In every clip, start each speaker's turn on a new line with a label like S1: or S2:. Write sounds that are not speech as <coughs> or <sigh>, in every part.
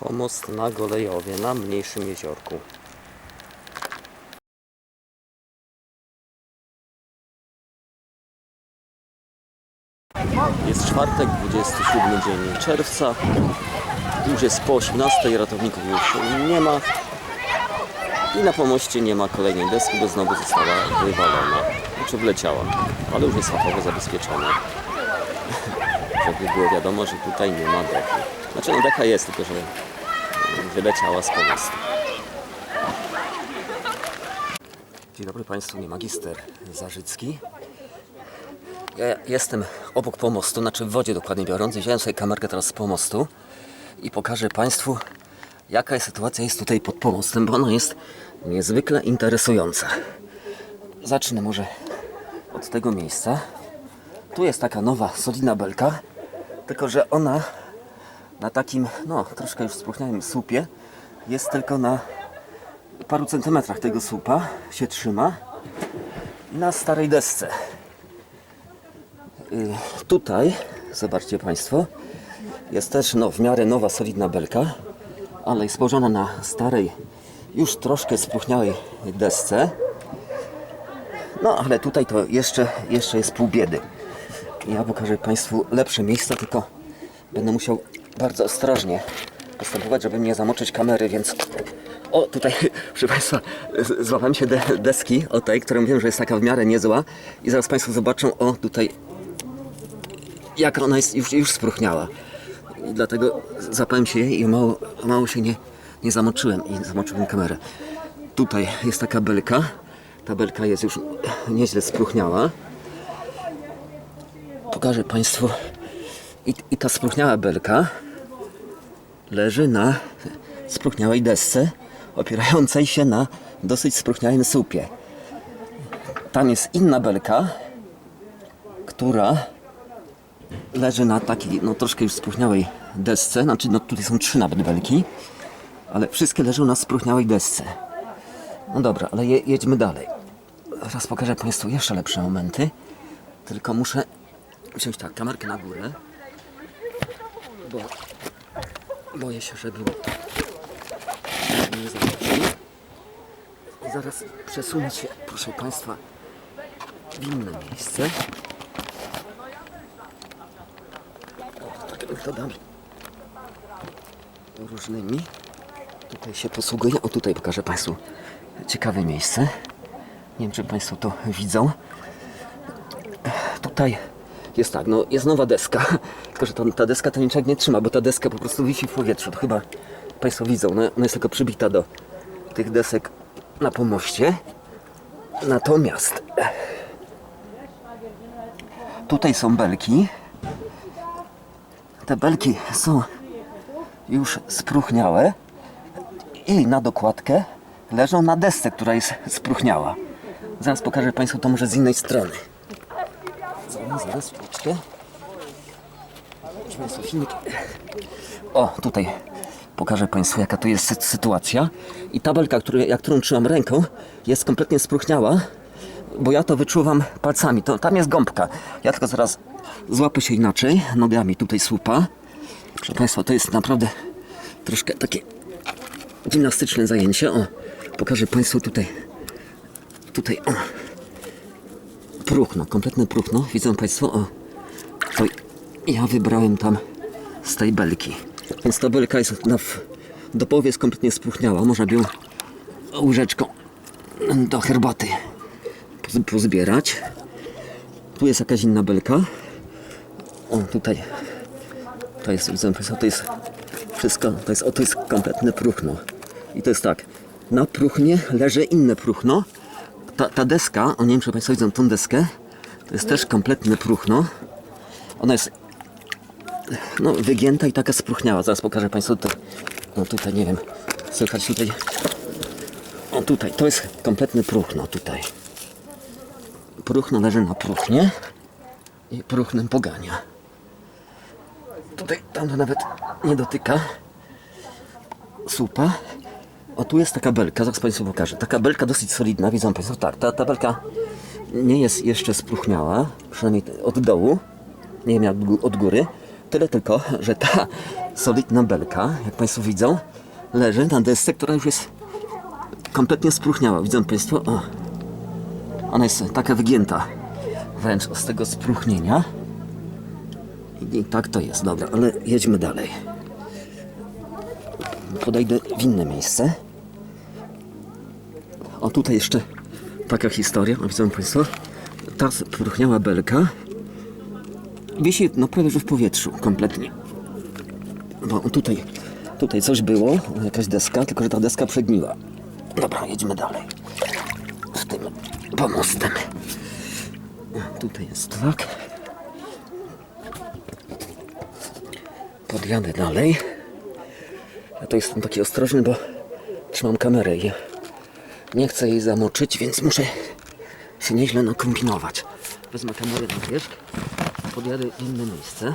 S1: Pomost na Golejowie, na mniejszym jeziorku. Jest czwartek, 27 dzień czerwca. Już jest po 18, ratowników już nie ma. I na pomoście nie ma kolejnej deski, bo znowu została wywalona. Znaczy wleciała, ale już jest fachowo zabezpieczona. <laughs> Żeby było wiadomo, że tutaj nie ma dechy. Znaczy no decha jest, tylko że wyleciała z pomostu. Dzień dobry Państwu, nie magister Zarzycki. Ja jestem obok pomostu, znaczy w wodzie dokładnie biorąc. Wziąłem sobie kamerkę teraz z pomostu i pokażę Państwu, jaka jest sytuacja jest tutaj pod pomostem, bo ona jest niezwykle interesująca. Zacznę może od tego miejsca. Tu jest taka nowa, solidna belka, tylko że ona na takim, no troszkę już spróchniałym słupie jest tylko na paru centymetrach tego słupa się trzyma na starej desce. Y, Tutaj, zobaczcie Państwo, jest też no, w miarę nowa, solidna belka, ale jest położona na starej, już troszkę spróchniałej desce. No, ale tutaj to jeszcze, jeszcze jest pół biedy. Ja pokażę Państwu lepsze miejsca, tylko będę musiał bardzo ostrożnie postępować, żeby nie zamoczyć kamery, więc... O, tutaj, <laughs> proszę Państwa, złapałem się de deski, o tej, którą wiem, że jest taka w miarę niezła i zaraz Państwo zobaczą, o, tutaj jak ona jest już, już spróchniała. I dlatego zapałem się jej i mało, mało się nie, nie zamoczyłem i zamoczyłem kamerę. Tutaj jest taka belka. Ta belka jest już nieźle spróchniała. Pokażę Państwu. I, I ta spróchniała belka leży na spróchniałej desce, opierającej się na dosyć spróchniałym słupie. Tam jest inna belka, która leży na takiej, no troszkę już spróchniałej desce. Znaczy, no tutaj są trzy nawet belki, ale wszystkie leżą na spróchniałej desce. No dobra, ale je, jedźmy dalej. Zaraz pokażę Państwu jeszcze lepsze momenty. Tylko muszę wziąć tak, kamerkę na górę, bo boję się, żeby nie zobaczyli. Zaraz przesunę się, proszę Państwa, w inne miejsce. metodami różnymi. Tutaj się posługuję. O tutaj pokażę Państwu ciekawe miejsce. Nie wiem, czy Państwo to widzą. Tutaj jest tak, no jest nowa deska, <laughs> tylko że to, ta deska to niczego nie trzyma, bo ta deska po prostu wisi w powietrzu. To chyba Państwo widzą, no, ona jest tylko przybita do tych desek na pomoście. Natomiast tutaj są belki, te belki są już spróchniałe i na dokładkę leżą na desce, która jest spróchniała. Zaraz pokażę Państwu to może z innej strony. Zaraz, chwileczkę. Państwa, filmik. O, tutaj pokażę Państwu jaka to jest sy- sytuacja. I ta belka, który, jak którą trzymam ręką, jest kompletnie spróchniała, bo ja to wyczuwam palcami. To, tam jest gąbka. Ja tylko zaraz złapię się inaczej, nogami tutaj słupa. Proszę Państwa, to jest naprawdę troszkę takie gimnastyczne zajęcie. O, pokażę Państwu tutaj, tutaj, o, próchno, kompletne próchno. Widzą Państwo, o, to ja wybrałem tam z tej belki. Więc ta belka jest na, do połowy jest kompletnie spróchniała. Można by ją łyżeczką do herbaty poz- pozbierać. Tu jest jakaś inna belka. O, tutaj. To jest, widzę Państwo, to jest wszystko, to jest, o, to jest kompletne próchno. I to jest tak, na próchnie leży inne próchno. Ta, ta deska, o nie wiem, czy Państwo widzą tą deskę, to jest też kompletne próchno. Ona jest no, wygięta i taka spróchniała. Zaraz pokażę Państwu to. No tutaj, nie wiem, słychać tutaj. O tutaj, to jest kompletny próchno tutaj. Próchno leży na próchnie i próchnem pogania. Tutaj, tam to nawet nie dotyka słupa. O, tu jest taka belka, zaraz Państwu pokażę. Taka belka dosyć solidna, widzą Państwo, tak, ta, ta belka nie jest jeszcze spróchniała, przynajmniej od dołu, nie wiem jak od gó- od góry. Tyle tylko, że ta solidna belka, jak Państwo widzą, leży na desce, która już jest kompletnie spróchniała. Widzą Państwo? O, ona jest taka wygięta wręcz z tego spróchnienia. I, I tak to jest, dobra, ale jedźmy dalej. Podejdę w inne miejsce. O, tutaj jeszcze taka historia, widzą Państwo. Ta spróchniała belka wisi no prawie że w powietrzu kompletnie. Bo tutaj, tutaj coś było, jakaś deska, tylko że ta deska przegniła. Dobra, jedźmy dalej. Z tym pomostem. Tutaj jest tak. Podjadę dalej. Ja to jestem taki ostrożny, bo trzymam kamerę i nie chcę jej zamoczyć, więc muszę się nieźle nakombinować. Wezmę kamerę na wierzch, podjadę inne miejsce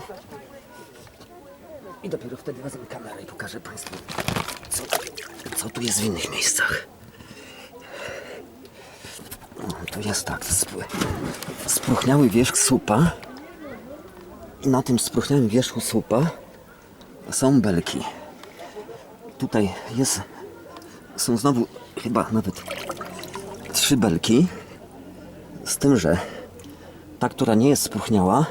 S1: i dopiero wtedy wezmę kamerę i pokażę Państwu, co, co tu jest w innych miejscach. Tu jest tak, spróchniały wierzch słupa i na tym spróchniałym wierzchu słupa są belki. Tutaj jest, są znowu chyba nawet trzy belki, z tym, że ta, która nie jest spróchniała,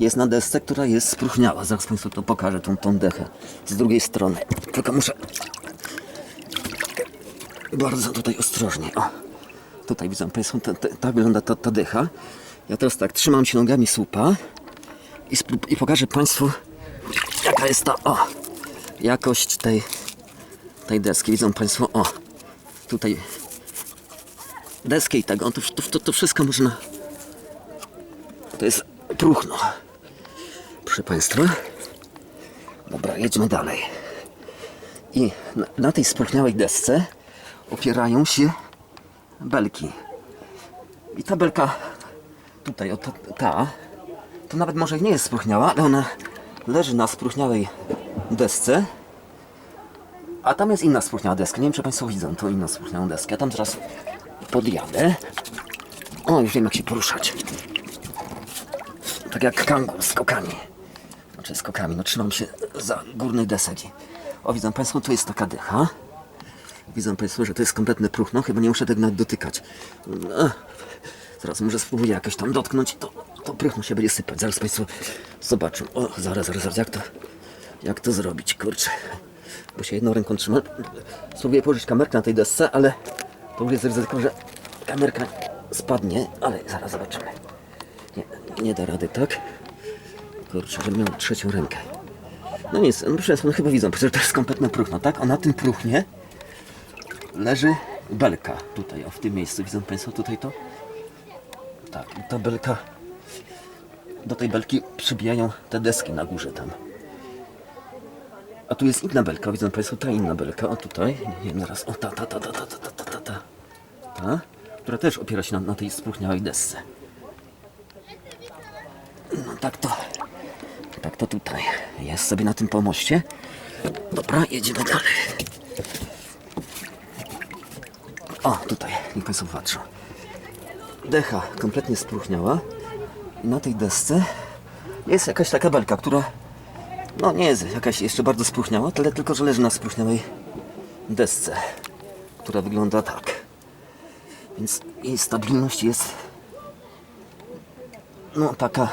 S1: jest na desce, która jest spróchniała. Zaraz Państwu to pokażę, tą, tą dechę z drugiej strony. Tylko muszę bardzo tutaj ostrożnie. O, tutaj widzą Państwo, ta, ta, tak wygląda ta, ta decha. Ja teraz tak, trzymam się nogami słupa i, i pokażę Państwu, jaka jest ta, o, jakość tej, tej deski. Widzą Państwo, o, tutaj deskę i to, to, to, to wszystko można, to jest próchno. Proszę Państwa. Dobra, jedźmy dalej. I na, na tej spróchniałej desce opierają się belki. I ta belka tutaj, o ta, ta, to nawet może nie jest spróchniała, ale ona leży na spróchniałej desce. A tam jest inna spróchniała deska. Nie wiem, czy Państwo widzą tą inną spróchniałą deskę. Ja tam teraz podjadę. O, już wiem, jak się poruszać. Tak jak kangur z kokami. Znaczy z kokami, no trzymam się za górnej deseki. O, widzą Państwo, tu jest taka dycha. Widzą Państwo, że to jest kompletne próchno, chyba nie muszę tego nawet dotykać. No, zaraz może spróbuję jakoś tam dotknąć, to, to próchno się będzie sypać. Zaraz Państwo zobaczą. O, zaraz, zaraz, zaraz, jak to, jak to zrobić, kurczę. Bo się jedną ręką trzymam. Spróbuję położyć kamerkę na tej desce, ale to już jest ryzyko, że kamerka spadnie, ale zaraz zobaczymy. Nie, nie da rady, tak? Kurczę, że miał trzecią rękę. No nic, no proszę no chyba widzą, że to jest kompletne próchno, tak? A na tym próchnie leży belka. Tutaj, o w tym miejscu, widzą Państwo tutaj to? Tak, ta belka, do tej belki przybijają te deski na górze tam. A tu jest inna belka, widzą Państwo, ta inna belka, o tutaj, nie wiem zaraz, o ta, ta, ta, ta, ta, ta, ta, ta, ta, ta, która też opiera się na, na tej spróchniałej desce. No tak to, tak to tutaj jest sobie na tym pomoście. Dobra, jedziemy dalej. O, tutaj, niech Państwo patrzą. Decha kompletnie spróchniała i na tej desce jest jakaś taka belka, która no nie jest jakaś jeszcze bardzo spróchniała, tyle tylko, że leży na spróchniałej desce, która wygląda tak. Więc jej stabilność jest no taka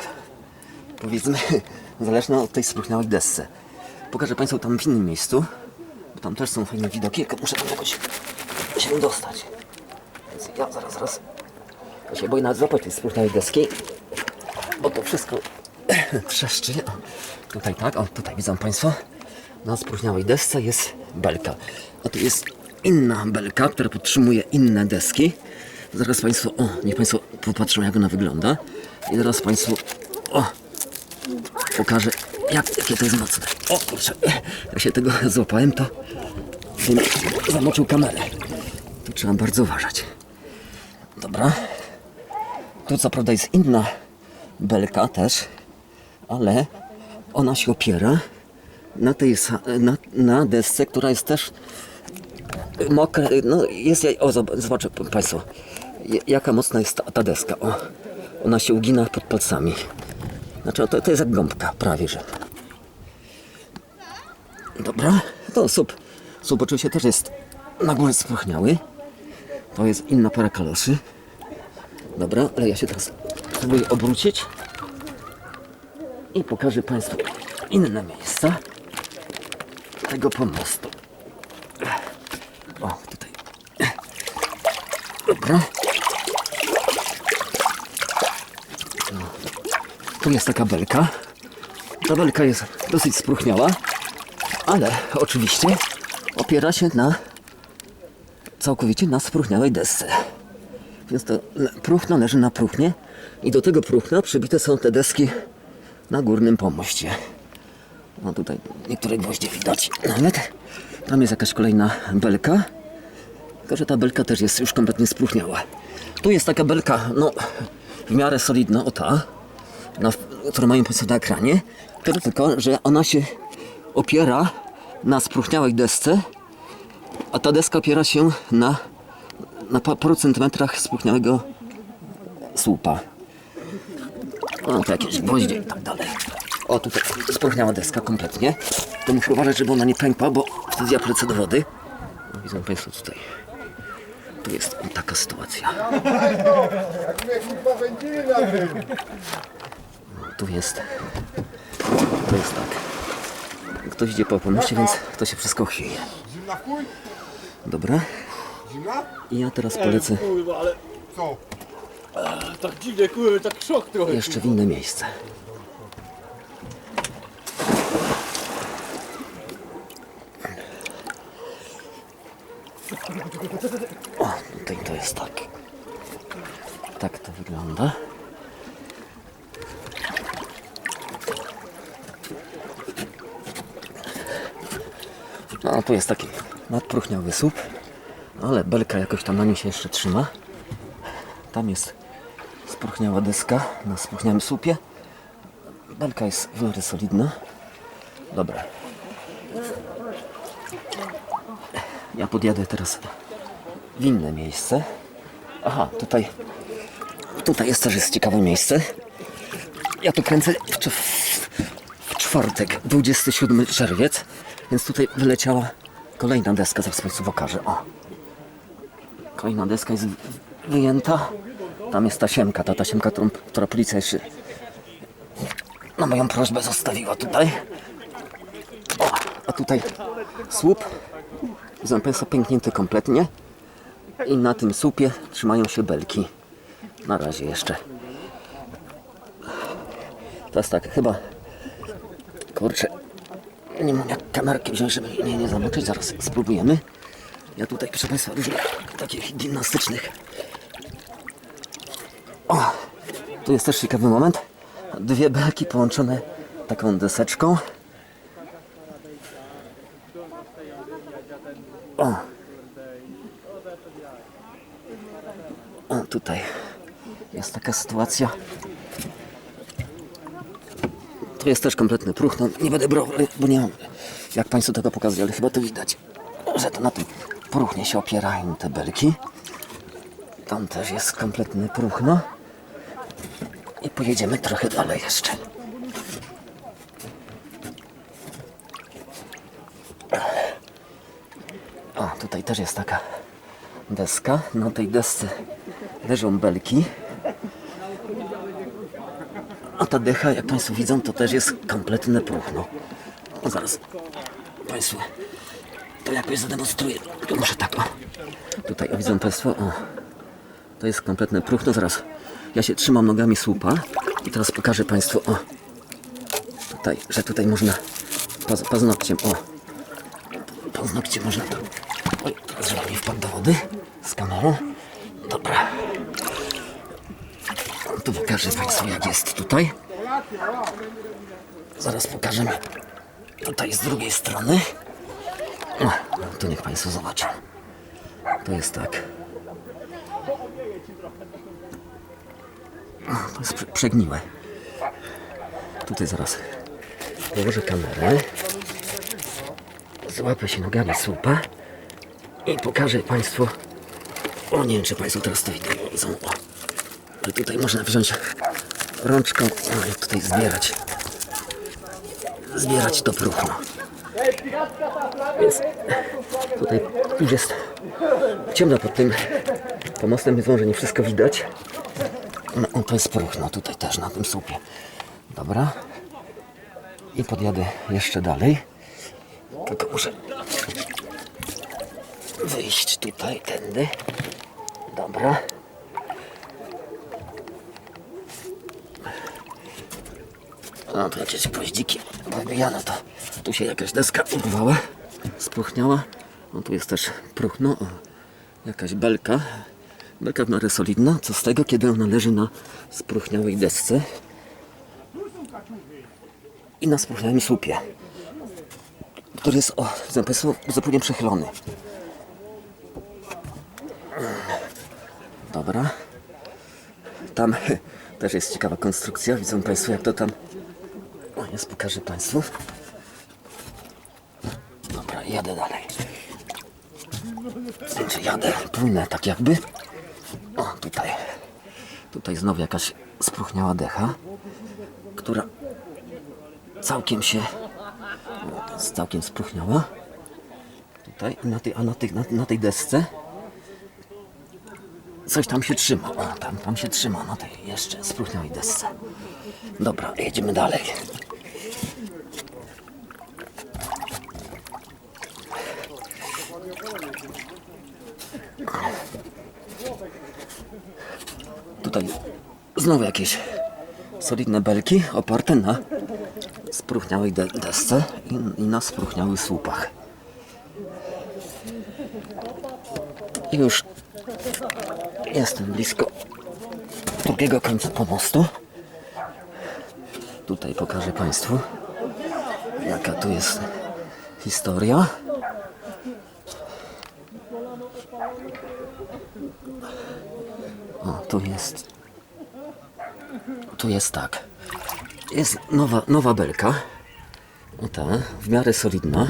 S1: powiedzmy <laughs> zależna od tej spróchniałej desce. Pokażę Państwu tam w innym miejscu, bo tam też są fajne widoki, muszę tam jakoś się dostać. Więc ja zaraz, zaraz ja się boję nawet złapać tej spróchniałej deski, bo to wszystko <coughs> trzeszczy. O, tutaj tak, o tutaj widzą Państwo, na spróchniałej desce jest belka. A tu jest inna belka, która podtrzymuje inne deski. Zaraz Państwo, o, niech Państwo popatrzą jak ona wygląda. I zaraz Państwu, o, pokażę jak, jakie to jest mocne. O kurczę, jak się tego złapałem, to bym zamoczył kamerę. Tu trzeba bardzo uważać. Dobra. Tu co prawda jest inna belka też, ale ona się opiera na tej na, na desce, która jest też mokra. No jest o zob- zobaczę Państwo jaka mocna jest ta, ta deska. O, ona się ugina pod palcami. Znaczy to, to jest jak gąbka, prawie że. Dobra, to sup. Sup oczywiście też jest na górze spróchniały. To jest inna para kaloszy. Dobra, ale ja się teraz spróbuję obrócić i pokażę Państwu inne miejsca tego pomostu. O, tutaj. Dobra. No. Tu jest taka belka. Ta belka jest dosyć spróchniała, ale oczywiście opiera się na całkowicie na spróchniałej desce. Więc to próchno leży na próchnie i do tego próchna przybite są te deski na górnym pomoście. No tutaj niektóre gwoździe widać nawet. Tam jest jakaś kolejna belka. Tylko, że ta belka też jest już kompletnie spróchniała. Tu jest taka belka, no w miarę solidna, o ta, na, którą mają Państwo na ekranie. Tyle tylko, że ona się opiera na spróchniałej desce, a ta deska opiera się na, na pa- paru centymetrach spróchniałego słupa. O, to jakieś gwoździe i tak dalej. O, tutaj spróchniała deska kompletnie. To muszę uważać, żeby ona nie pękła, bo wtedy ja polecę do wody. No, widzą Państwo tutaj. Tu jest taka sytuacja.
S2: Tym.
S1: Tu jest. To jest tak. Ktoś idzie po pomoście, więc to się wszystko chwieje. Dobra. I ja teraz polecę
S2: Co?
S3: Tak dziwnie, kurwa, tak szok trochę.
S1: jeszcze w inne miejsce. O, tutaj to jest tak. Tak to wygląda. No, tu jest taki nadpróchniały słup, ale belka jakoś tam na nim się jeszcze trzyma. Tam jest spróchniała deska na spróchniałym słupie. Belka jest w miarę solidna. Dobra. Ja podjadę teraz w inne miejsce. Aha, tutaj tutaj jest też jest ciekawe miejsce. Ja tu kręcę w, cz- w czwartek, 27 czerwiec, więc tutaj wyleciała kolejna deska, zaraz Państwu pokażę. O. Kolejna deska jest w- wyjęta. Tam jest tasiemka, ta tasiemka, którą, która policja jeszcze na moją prośbę zostawiła tutaj. O, a tutaj słup. Państwo pęknięty kompletnie. I na tym słupie trzymają się belki. Na razie jeszcze. Teraz tak, chyba. Kurczę. Nie mam jak kamerkę wziąć, żeby mnie nie zamoczyć. Zaraz spróbujemy. Ja tutaj, proszę Państwa, różnych takich gimnastycznych o, tu jest też ciekawy moment. Dwie belki połączone taką deseczką. O. O, tutaj jest taka sytuacja. Tu jest też kompletny próch. No, nie będę brał, bo nie mam jak Państwu tego pokazać, ale chyba to widać, że to na tym próchnie się opierają te belki. Tam też jest kompletny próchno. I pojedziemy trochę dalej jeszcze. O, tutaj też jest taka deska. Na tej desce leżą belki. A ta decha, jak Państwo widzą, to też jest kompletne próchno. O, zaraz Państwu to jakoś zademonstruję. Muszę tak, o. Tutaj, o, widzą Państwo, o. To jest kompletne próchno. Zaraz ja się trzymam nogami słupa i teraz pokażę Państwu, o. Tutaj, że tutaj można paz, paznokciem, o. Paznokciem można to. Oj, teraz żeby nie wpadł do wody z kamerą. Dobra. Tu pokażę Państwu, jak jest tutaj. Zaraz pokażemy. Tutaj z drugiej strony. O, tu niech Państwo zobaczą. To jest tak. O, to jest prze- przegniłe. Tutaj zaraz położę kamerę. Złapę się nogami słupa i pokażę Państwu. O, nie wiem, czy Państwo teraz to widzą. to tutaj można wziąć rączką i tutaj zbierać. Zbierać to próchno. Więc tutaj już jest ciemno pod tym pomostem, więc może nie wszystko widać. No, to jest próchno tutaj też na tym słupie. Dobra. I podjadę jeszcze dalej. Tylko muszę wyjść tutaj, tędy. Dobra. No to jakieś gwoździki pobijane to. Tu się jakaś deska urwała, spróchniała. No tu jest też próchno. Jakaś belka. Belka w miarę solidna. Co z tego, kiedy ona leży na spróchniałej desce i na spróchniałym słupie, który jest, o, zupełnie przechylony. Dobra. Tam <laughs> też jest ciekawa konstrukcja. Widzą Państwo, jak to tam. O, jest, pokażę Państwu. Dobra, jadę dalej. Znaczy jadę, płynę tak jakby. O, tutaj. Tutaj znowu jakaś spróchniała decha, która całkiem się. o, całkiem spróchniała. Tutaj, na tej, a na tej, na, na tej desce coś tam się trzyma. O, tam, tam się trzyma na tej jeszcze spróchniałej desce. Dobra, jedziemy dalej. Tutaj znowu jakieś solidne belki oparte na spróchniałej de desce i, i na spróchniałych słupach. I już jestem blisko drugiego końca pomostu. Tutaj pokażę Państwu, jaka tu jest historia. O, tu jest. Tu jest tak. Jest nowa, nowa belka. O ta, w miarę solidna.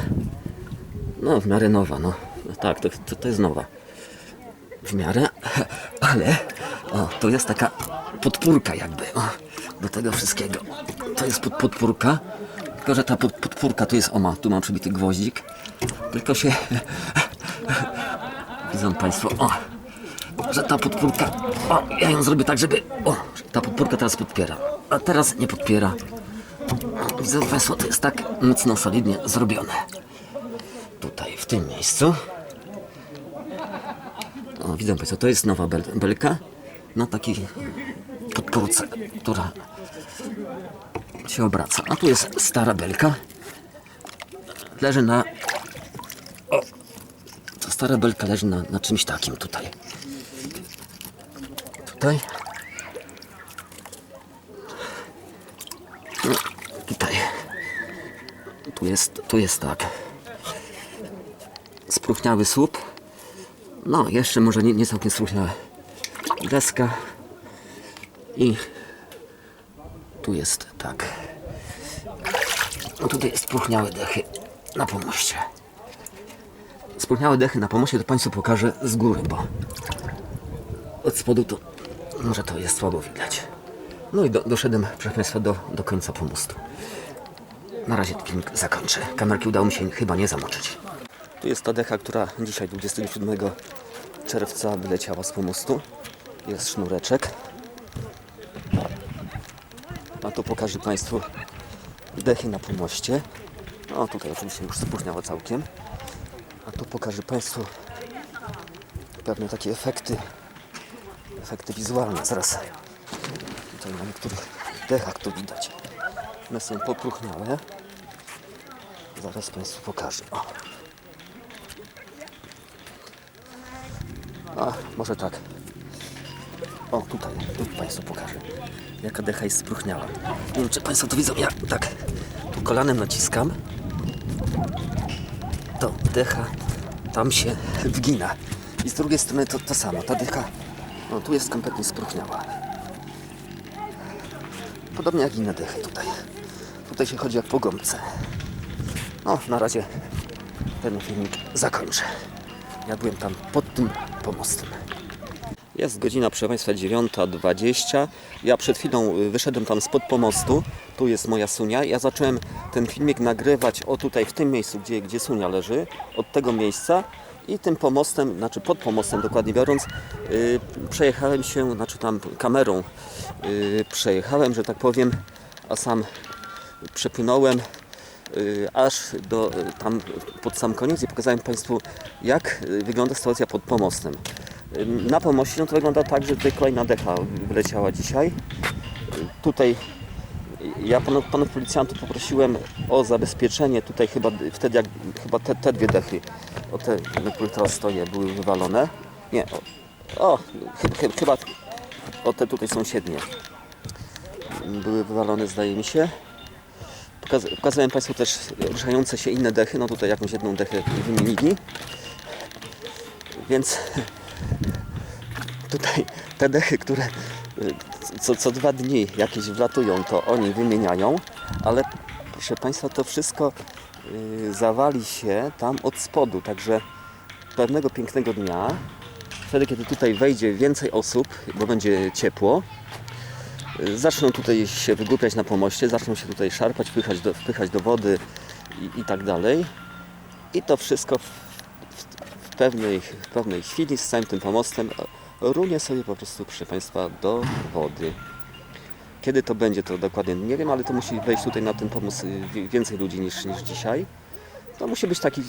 S1: No, w miarę nowa, no. no tak, to, to, to jest nowa. W miarę, <laughs> ale o, jest taka podpórka jakby, o, do tego wszystkiego. To jest pod, podpórka, tylko że ta pod, podpórka tu jest, o ma, tu mam przybity gwoździk, tylko się, <laughs> widzą Państwo, o, że ta podpórka, o, ja ją zrobię tak, żeby, o, ta podpórka teraz podpiera, a teraz nie podpiera. O, Widzą Państwo, to jest tak mocno, solidnie zrobione. Tutaj, w tym miejscu. O, widzą Państwo, to jest nowa bel belka na takiej podpórce, która się obraca. A tu jest stara belka. Leży na... O! Ta stara belka leży na, na czymś takim tutaj. Tutaj. Tutaj. Tu jest, tu jest tak. Spróchniały słup. No, jeszcze może nie, nie całkiem spróchniała deska. I tu jest tak. No tutaj spróchniałe dechy na pomoście. Spróchniałe dechy na pomoście to Państwu pokażę z góry, bo od spodu to może to jest słabo widać. No i do, doszedłem, proszę Państwa, do, do końca pomostu. Na razie filmik zakończę. Kamerki udało mi się chyba nie zamoczyć. Tu jest ta decha, która dzisiaj 27 czerwca wyleciała z pomostu. Jest sznureczek. A tu pokażę Państwu dechy na pomoście. No tutaj oczywiście już spóźniało całkiem. A tu pokażę Państwu pewne takie efekty, efekty wizualne. Zaraz tutaj na niektórych dechach to widać. One są popruchniałe. Zaraz Państwu pokażę. O. A, może tak. O, tutaj, tu Państwu pokażę. Jaka decha jest spróchniała. Nie wiem, czy Państwo to widzą. Ja tak tu kolanem naciskam. To decha tam się wgina. I z drugiej strony to to samo. Ta decha, no tu jest kompletnie spróchniała. Podobnie jak inne dechy tutaj. Tutaj się chodzi jak po gąbce. No, na razie ten filmik zakończę. Ja byłem tam pod tym pomostem. Jest godzina, proszę Państwa, 9.20. Ja przed chwilą y, wyszedłem tam spod pomostu. Tu jest moja Sunia. Ja zacząłem ten filmik nagrywać o tutaj, w tym miejscu, gdzie, gdzie Sunia leży. Od tego miejsca. I tym pomostem, znaczy pod pomostem dokładnie biorąc, y, przejechałem się, znaczy tam kamerą y, przejechałem, że tak powiem, a sam przepłynąłem y, aż do y, tam pod sam koniec i pokazałem Państwu jak y, wygląda sytuacja pod pomostem. Y, Na pomoście no to wygląda tak, że tutaj kolejna decha wyleciała dzisiaj. Y, Tutaj ja panów, panów policjantów poprosiłem o zabezpieczenie tutaj chyba wtedy jak chyba te, te dwie dechy, o te, na których teraz stoję, były wywalone. Nie, o, o chy, chy, chyba o te tutaj sąsiednie były wywalone zdaje mi się. Pokaz- Pokazałem Państwu też ruszające się inne dechy. No tutaj jakąś jedną dechę wymienili. Więc <laughs> tutaj te dechy, które co, co dwa dni jakieś wlatują, to oni wymieniają, ale proszę Państwa, to wszystko y, zawali się tam od spodu, także pewnego pięknego dnia, wtedy kiedy tutaj wejdzie więcej osób, bo będzie ciepło, zaczną tutaj się wygłupiać na pomoście, zaczną się tutaj szarpać, wpychać do, wpychać do wody i, i tak dalej. I to wszystko w, w, w, pewnej, w pewnej chwili z całym tym pomostem runie sobie po prostu, proszę Państwa, do wody. Kiedy to będzie, to dokładnie nie wiem, ale to musi wejść tutaj na ten pomysł y, więcej ludzi niż, niż dzisiaj. To musi być taki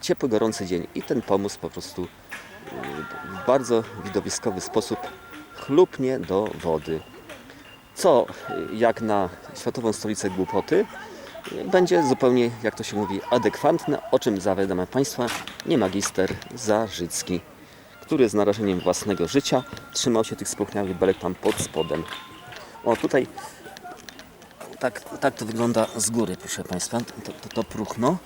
S1: ciepły, gorący dzień i ten pomysł po prostu y, w bardzo widowiskowy sposób chlupnie do wody co y, jak na Światową Stolicę Głupoty będzie zupełnie, jak to się mówi, adekwatne, o czym zawiadamia Państwa nie magister Zarzycki, który z narażeniem własnego życia trzymał się tych spróchniałych belek tam pod spodem. O, tutaj tak, tak to wygląda z góry, proszę Państwa, to, to, to próchno.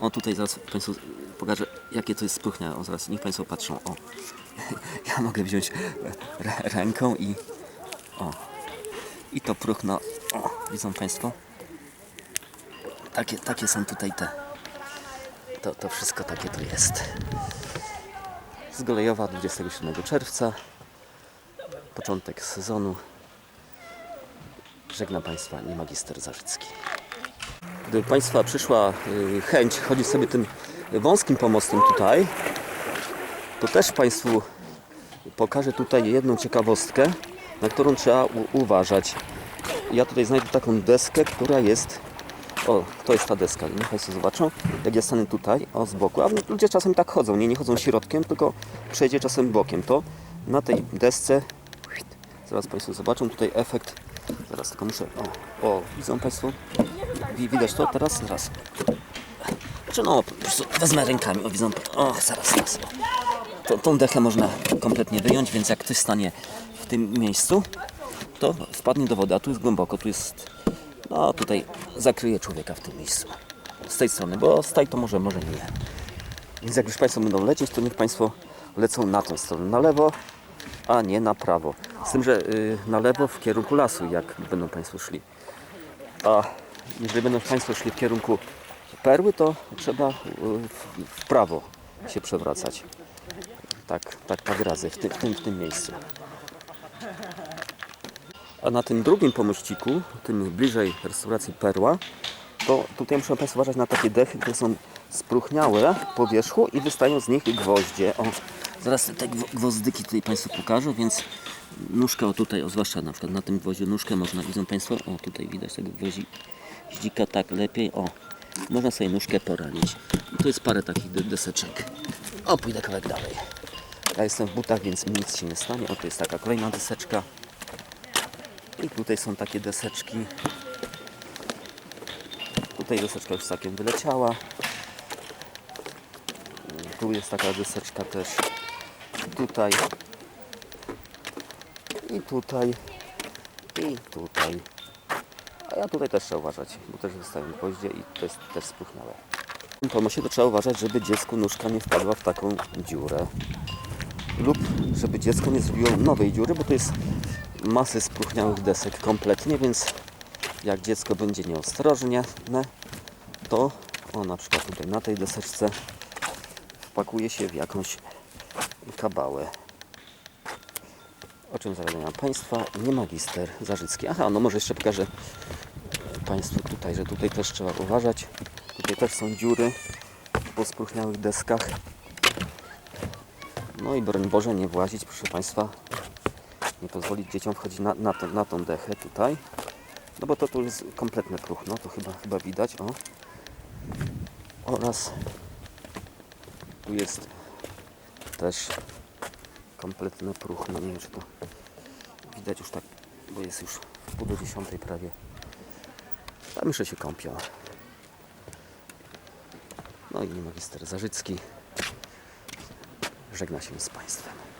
S1: O, tutaj zaraz Państwu pokażę, jakie to jest spróchnia. O, zaraz niech Państwo patrzą. O, <laughs> ja mogę wziąć rę- ręką i o. I to próchno. O, widzą Państwo? Takie, takie są tutaj te. To, to wszystko takie tu jest. Z Golejowa 27 czerwca. Początek sezonu. Żegna Państwa nie magister Zarzycki. Gdyby Państwa przyszła y, chęć chodzić sobie tym wąskim pomostem tutaj, to też Państwu pokażę tutaj jedną ciekawostkę, na którą trzeba uważać. Ja tutaj znajdę taką deskę, która jest. O, to jest ta deska. Niech Państwo zobaczą. Jak ja stanę tutaj, o z boku. A ludzie czasem tak chodzą, nie, nie chodzą środkiem, tylko przejdzie czasem bokiem. To na tej desce. Zaraz Państwo zobaczą tutaj efekt. Zaraz tylko muszę. O, o widzą Państwo? Wi- Widać to teraz? Zaraz. Czy no, po prostu wezmę rękami. O, widzą. O, zaraz, zaraz. Tą dechę można kompletnie wyjąć, więc jak ktoś stanie w tym miejscu, to wpadnie do wody, a tu jest głęboko, tu jest, no tutaj zakryje człowieka w tym miejscu. Z tej strony, bo z tej to może, może nie. Więc jak już Państwo będą lecieć, to niech Państwo lecą na tą stronę, na lewo, a nie na prawo. Z tym, że y, na lewo w kierunku lasu, jak będą Państwo szli. A jeżeli będą Państwo szli w kierunku perły, to trzeba y, w, w prawo się przewracać. Tak, tak, tak razy, w tym, w tym, w tym miejscu. A na tym drugim pomościku, tym bliżej restauracji Perła, to tutaj muszę Państwo uważać na takie dechy, które są spróchniałe po wierzchu i wystają z nich gwoździe. O, zaraz te gwo- gwozdyki tutaj Państwu pokażę, więc nóżkę o tutaj, o zwłaszcza na przykład na tym gwoździu nóżkę można, widzą Państwo, o tutaj widać tego gwoździka tak lepiej, o, można sobie nóżkę poranić. I tu jest parę takich de- deseczek. O, pójdę kawałek dalej. Ja jestem w butach, więc nic się nie stanie. O, tu jest taka kolejna deseczka. I tutaj są takie deseczki. Tutaj deseczka już całkiem wyleciała. Tu jest taka deseczka też. Tutaj. I tutaj. I tutaj. A ja tutaj też trzeba uważać, bo też zostałem w gwoździe i to jest też spróchniałe. W tym pomoście to trzeba uważać, żeby dziecku nóżka nie wpadła w taką dziurę lub żeby dziecko nie zrobiło nowej dziury, bo to jest masy spróchniałych desek kompletnie, więc jak dziecko będzie nieostrożnie, to o na przykład tutaj na tej deseczce wpakuje się w jakąś kabałę. O czym zawiadamiam Państwa? Nie magister Zarzycki. Aha, no może jeszcze pokażę Państwu tutaj, że tutaj też trzeba uważać. Tutaj też są dziury po spróchniałych deskach. No i broń Boże nie włazić, proszę Państwa. Nie pozwolić dzieciom wchodzić na, na, tą, na tą dechę tutaj. No bo to tu jest kompletne próchno, to chyba, chyba widać, o. Oraz tu jest też kompletne próchno. Nie wiem, czy to widać już tak, bo jest już pół do dziesiątej prawie. Tam jeszcze się kąpią. No i magister Zarzycki żegna się z Państwem.